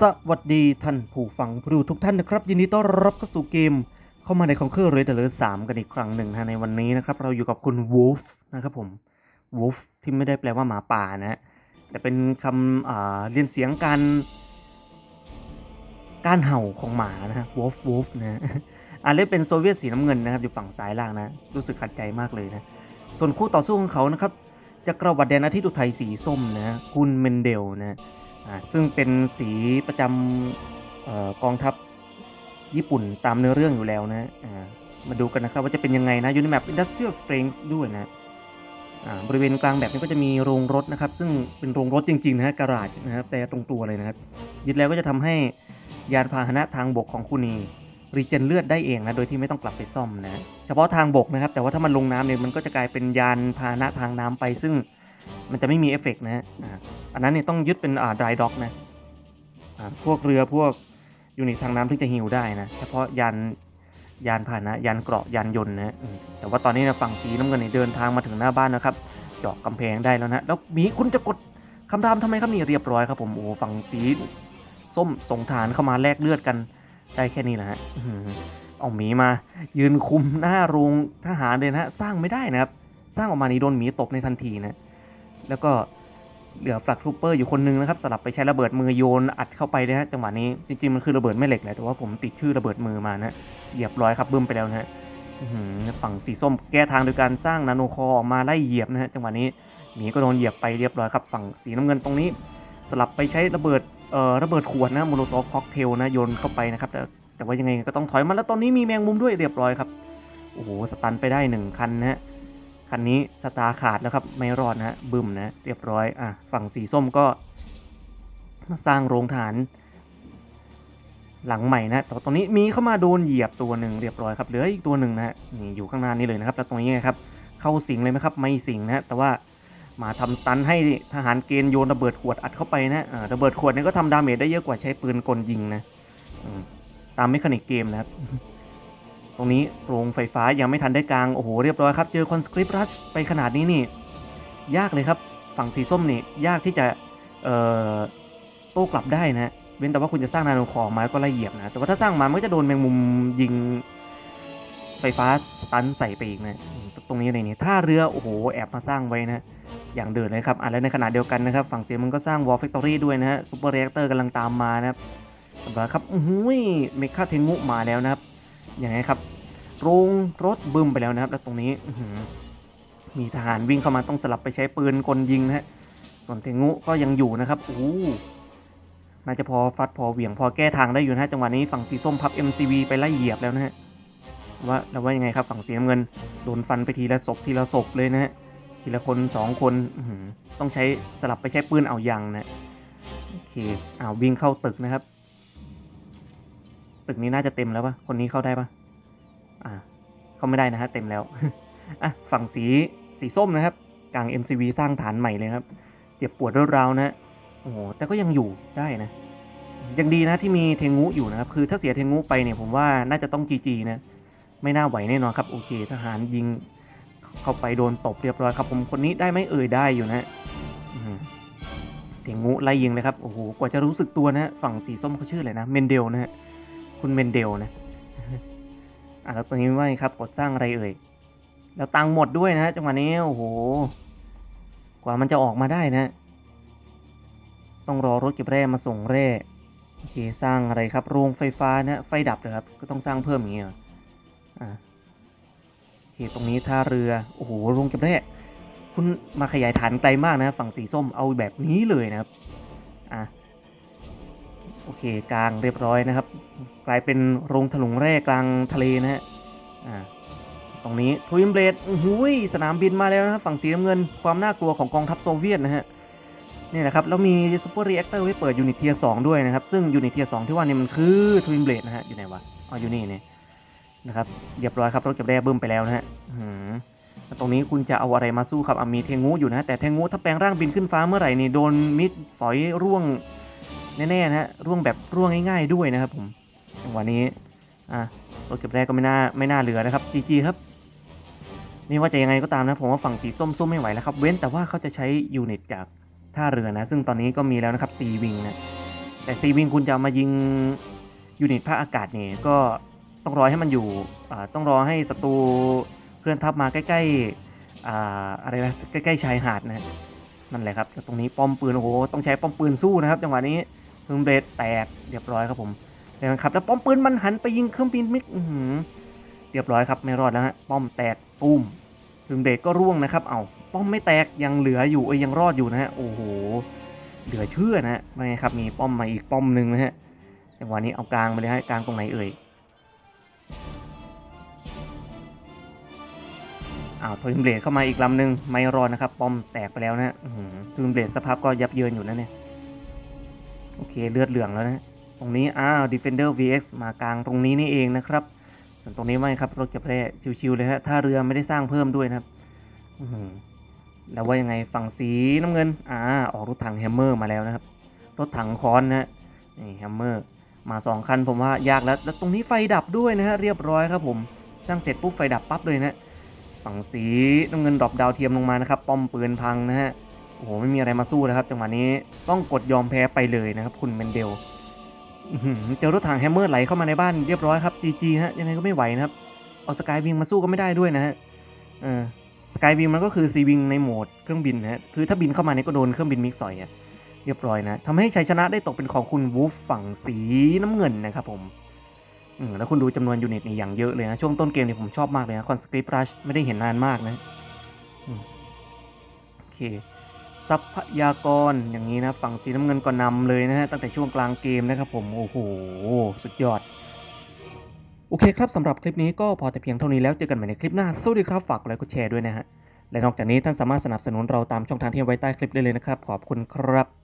สวัสดีท่านผู้ฟังผู้ดูทุกท่านนะครับ ยินดีต้อนรับเข้าสู่เกม เข้ามาในคอนเคอร์เรดเดอร์สามกันอีกครั้งหนึ่งนะในวันนี้นะครับ เราอยู่กับคุณวูฟนะครับผมวูฟที่ไม่ได้แปลว่าหมาป่านะฮะแต่เป็นคำเรียนเสียงการการเห่าของหมานะฮะวูฟวูฟนะฮะอ่านเล่เป็นโซเวียตสีน้ำเงินนะครับ อยู่ฝั่งซ้ายล่างนะ รู้สึกขัดใจมากเลยนะ ส่วนคู่ต่อสู้ของเขานะครับจะกระวัดแดนอาทิตย์อุทัยสีส้มนะคุณเมนเดลนะ ซึ่งเป็นสีประจำออกองทัพญี่ปุ่นตามเนื้อเรื่องอยู่แล้วนะมาดูกันนะครับว่าจะเป็นยังไงนะยู่ในแมป Industrial Springs ด้วยนะบริเวณกลางแบบนี้ก็จะมีโรงรถนะครับ ซึ่งเป็นโรงรถจริงๆนะฮะการาจนะครับแต่ตรงตัวเลยนะครับ ยึดแล้วก็จะทำให้ยานพาหนะทางบกของคุณนีรีเจนเลือดได้เองนะโดยที่ไม่ต้องกลับไปซ่อมนะเฉพาะทางบกนะครับ แต่ว่าถ้ามันลงน้ำเนี่ยมันก็จะกลายเป็นยานพาหนะทางน้ำไป ซึ่ง มันจะไม่มีเอฟเฟกต์นะฮะอันนั้นเนี่ยต้องยึดเป็นอ่า dry dock นะพวกเรือพวกยูนิตทางน้ำถึงจะฮิวได้นะ เฉพาะยานยานพาหนะยานเกราะยานยนต์นะแต่ว่าตอนนี้นะฝั่งสีน้ำเงินเนี่ยเดินทางมาถึงหน้าบ้านนะครับเจาะกำแพงได้แล้วนะ แล้วหมีคุณจะกดคำรามทำไมครับนี่เรียบร้อยครับผมโอ้ฝั่งสีส้มส่งฐานเข้ามาแลกเลือดกันได้แค่นี้แหละฮะเอาหมีมา ยืนคุมหน้าโรงทหารเลยนะฮะสร้างไม่ได้นะครับ สร้างออกมานี่โดนหมีตบในทันทีนะ แล้วก็เหลือแฟลกทูเปอร์อยู่คนนึงนะครับสลับไปใช้ระเบิดมือโยนอัดเข้าไปนะฮะจังหวะนี้จริงๆมันคือระเบิดแม่เหล็กแหละแต่ว่าผมติดชื่อระเบิดมือมานะเหยียบร้อยครับบึ้มไปแล้วนะฮะฝั่งสีส้มแก้ทางโดยการสร้างนาโนคอออกมาไล่เหยียบนะฮะจังหวะนี้หมีก็โดนเหยียบไปเรียบร้อยครับฝั่งสีน้ำเงินตรงนี้ สลับไปใช้ระเบิดเอ่อระเบิดขวดนะโมโลโตฟค็อกเทลนะโยนเข้าไปนะครับแต่แต่ว่ายังไงก็ต้องถอยมาแล้วตอนนี้มีแมงมุมด้วยเรียบร้อยครับโอ้โหสตันไปได้หนึ่งคันนะฮะ คันนี้สตาร์ขาดแล้วครับ ไม่รอดนะฮะบึมนะ เรียบร้อยอะฝั่งสีส้มก็ มาสร้างโรงฐาน หลังใหม่นะแต่ตรงนี้มีเข้ามาโดนเหยียบตัวหนึ่งเรียบร้อยครับเหลืออีกตัวหนึ่งนะฮะนี่อยู่ข้างหน้านี้เลยนะครับ แล้วตรงนี้ไงครับ เข้าสิงเลยไหมครับ ไม่สิงนะฮะแต่ว่ามาทำสตันให้ทหารเกณฑ์โยนระเบิดขวดอัดเข้าไปนะอ่าระเบิดขวดนี่ก็ทำดาเมจได้เยอะกว่าใช้ปืนกลยิงนะอืตามเมคานิกเกมนะครับ ตรงนี้โรงไฟฟ้ายังไม่ทันได้กลาง โอ้โห เรียบร้อยครับ เจอคอนสคริปต์รัชไปขนาดนี้นี่ ยากเลยครับ ฝั่งสีส้มนี่ ยากที่จะโต้กลับได้นะเว้นแต่ว่าคุณจะสร้างนาโนคอมาแล้วก็ล่เหียบนะ แต่ว่าถ้าสร้างมามันก็จะโดนแมงมุมยิงไฟฟ้าตันใส่ไปอีกนะ ตรงนี้อะไรนี่ท่าเรือ โอ้โห แอบมาสร้างไว้นะ อย่างเดินเลยครับอะแล้วในขณะเดียวกันนะครับ ฝั่งเสียมันก็สร้างวอลแฟคทอรี่ด้วยนะฮะซูเปอร์เร c เตอร์กำลังตามมานะครับสำหรับครับ อุ้ยเมคาเทงุมาแล้วนะครับ อย่างไรครับโรงรถบึ้มไปแล้วนะครับ แล้วตรงนี้มีทหารวิ่งเข้ามาต้องสลับไปใช้ปืนกลยิงนะฮะส่วนเทงุก็ยังอยู่นะครับโอ้น่าจะพอฟัดพอเหวี่ยงพอแก้ทางได้อยู่นะจังหวะนี้ฝั่งสีส้มพับ MCV ไปไล่เหยียบแล้วนะฮะว่าแล้วว่ายังไงครับฝั่งสีน้ำเงินโดนฟันไปทีละศพทีละศพเลยนะฮะทีละคนสองคนต้องใช้สลับไปใช้ปืนเอายังนะโอเคอ้าวิ่งเข้าตึกนะครับ ตึกนี้น่าจะเต็มแล้วปะคนนี้เข้าได้ปะอ่า เข้าไม่ได้นะฮะเต็มแล้ว อะ ฝั่งสีสีส้มนะครับ กลาง MCV สร้างฐานใหม่เลยครับ เจ็บปวดรวดราวนะโอ้โหแต่ก็ยังอยู่ได้นะ ยังดีนะที่มีเทงุอยู่นะครับ คือถ้าเสียเทงุไปเนี่ยผมว่าน่าจะต้อง GG นะ ไม่น่าไหวแน่นอนครับ โอเค ทหารยิงเข้าไปโดนตบเรียบร้อยครับ ผมคนนี้ได้ไหมเอ่ยได้อยู่นะเทงุไล่ยิงเลยครับ โอ้โห กว่าจะรู้สึกตัวนะ ฝั่งสีส้มเขาชื่ออะไรนะ เมนเดลนะฮะ คุณเมนเดลนะอะแล้วตรงนี้ว่าไงครับกดสร้างอะไรเอ่ยแล้วตังค์หมดด้วยนะจังหวะนี้โอ้โห กว่ามันจะออกมาได้นะ ต้องรอรถเก็บแร่มาส่งแร่โอเคสร้างอะไรครับโรงไฟฟ้านะไฟดับเลยครับก็ต้องสร้างเพิ่มอย่างเงี้ยออ่าโอเคตรงนี้ท่าเรือโอ้โหโรงเก็บแร่คุณมาขยายฐานไกลมากนะ ฝั่งสีส้มเอาแบบนี้เลยนะครับอะ โอเคกลางเรียบร้อยนะครับ กลายเป็นโรงถลุงแร่กลางทะเลนะฮะอ่าตรงนี้ทวินเบลดหูยสนามบินมาแล้วนะครับฝั่งสีน้ำเงินความน่ากลัวของกองทัพโซเวียตนะฮะนี่นะครับแล้วมีซูเปอร์เรีแอคเตอร์ไว้เปิดยูนิตเทียสองด้วยนะครับ ซึ่งยูนิตเทียสองที่ว่านี่มันคือทวินเบลดนะฮะอยู่ไหนวะอ๋ออยู่นี่เนี่ยนะครับเรียบร้อยครับรถเก็บแร่บึ้มไปแล้วนะฮะตรงนี้คุณจะเอาอะไรมาสู้ครับอะมีเทงูอยู่นะแต่เทงูถ้าแปลงร่างบินขึ้นฟ้าเมื่อไหร่นี่โดนมิดสอยร่วง แน่ๆนะฮะร่วงแบบร่วงง่ายๆด้วยนะครับผมจังหวะนี้อะรถเก็บแร่ก็ไม่น่าไม่น่าเหลือนะครับจีจีครับนี่ว่าจะยังไงก็ตามนะผมว่าฝั่งสีส้มส้มไม่ไหวแล้วครับเว้นแต่ว่าเขาจะใช้ยูนิตจากท่าเรือนะ ซึ่งตอนนี้ก็มีแล้วนะครับซีวิงนะแต่ซีวิงคุณจะมายิงยูนิตภาคอากาศเนี่ยก็ต้องรอให้มันอยู่อ่าต้องรอให้ศัตรูเคลื่อนทัพมาใกล้ๆอ่าอะไรนะใกล้ๆชายหาดนะนั่นแหละครับตรงนี้ป้อมปืนโอ้โหต้องใช้ป้อมปืนสู้นะครับ จังหวะนี้ เครื่องเบรแตกเรียบร้อยครับผมแต่มันขับแล้วป้อมปืนมันหันไปยิงเครื่องบินมิกอืเรียบร้อยครับไม่รอดแล้วฮะป้อมแตกตุ้มเครื่องเบรก็ร่วงนะครับ เอาป้อมไม่แตกยังเหลืออยู่เอ้ยยังรอดอยู่นะฮะโอ้โหเหลือเชื่อนะฮะไม่ครับมีป้อมมาอีกป้อมหนึ่งนะฮะจังหวะนี้เอากลางไปเลยฮะกลางตรงไหนเอ่ยอ้าวทวินเบลดเข้ามาอีกลำหนึ่งไม่รอดนะครับป้อมแตกไปแล้วนะฮะทวินเบลดสภาพก็ยับเยินอยู่แล้วเนี่ย อเคเลือดเหลืองแล้วนะตรงนี้อ้าว Defender VX มากลางตรงนี้นี่เองนะครับส่วนตรงนี้ไม่ครับรถเก็บแร่ชิวๆเลยฮะท่าเรือไม่ได้สร้างเพิ่มด้วยนะครับแล้วว่ายังไงฝั่งสีน้ำเงินอ่าออกรถถังแฮมเมอร์มาแล้วนะครับ รถถังคอนนะฮะนี่แฮมเมอร์มาสองคันผมว่ายากแล้ว แล้วตรงนี้ไฟดับด้วยนะฮะเรียบร้อยครับผมสร้างเสร็จปุ๊บไฟดับปั๊บเลยนะฝั่งสีน้ำเงินดรอปดาวเทียมลงมานะครับป้อมปืนพังนะฮะ อ้โหไม่มีอะไรมาสู้นะครับ จังหวะนี้ต้องกดยอมแพ้ไปเลยนะครับ คุณเมนเดลเจอรถถังแฮมเมอร์ไหลเข้ามาในบ้านเรียบร้อยครับ GG ฮะยังไงก็ไม่ไหวนะครับ เอาสกายวิงมาสู้ก็ไม่ได้ด้วยนะฮะเออสกายวิงมันก็คือซีวิงในโหมดเครื่องบินนะฮะคือถ้าบินเข้ามาเนี่ยก็โดนเครื่องบินมิกซอยอะเรียบร้อยนะทำให้ชัยชนะได้ตกเป็นของคุณวูฟฝั่งสีน้ำเงินนะครับผมแล้วคุณดูจำนวนยูนิตนี่อย่างเยอะเลยนะ ช่วงต้นเกมเนี่ยผมชอบมากเลยนะคอนสคริปต์รัชไม่ได้เห็นนานมากนะโอเค ทรัพยากรอย่างนี้นะฝั่งสีน้ำเงินก็นำเลยนะฮะตั้งแต่ช่วงกลางเกมนะครับผมโอ้โหสุดยอด โอเคครับสำหรับคลิปนี้ก็พอแต่เพียงเท่านี้แล้วเจอกันใหม่ในคลิปหน้าสวัสดีครับฝากกดไลค์กดแชร์ด้วยนะฮะและนอกจากนี้ท่านสามารถสนับสนุนเราตามช่องทางที่ไว้ใต้คลิปได้เลยนะครับขอบคุณครับ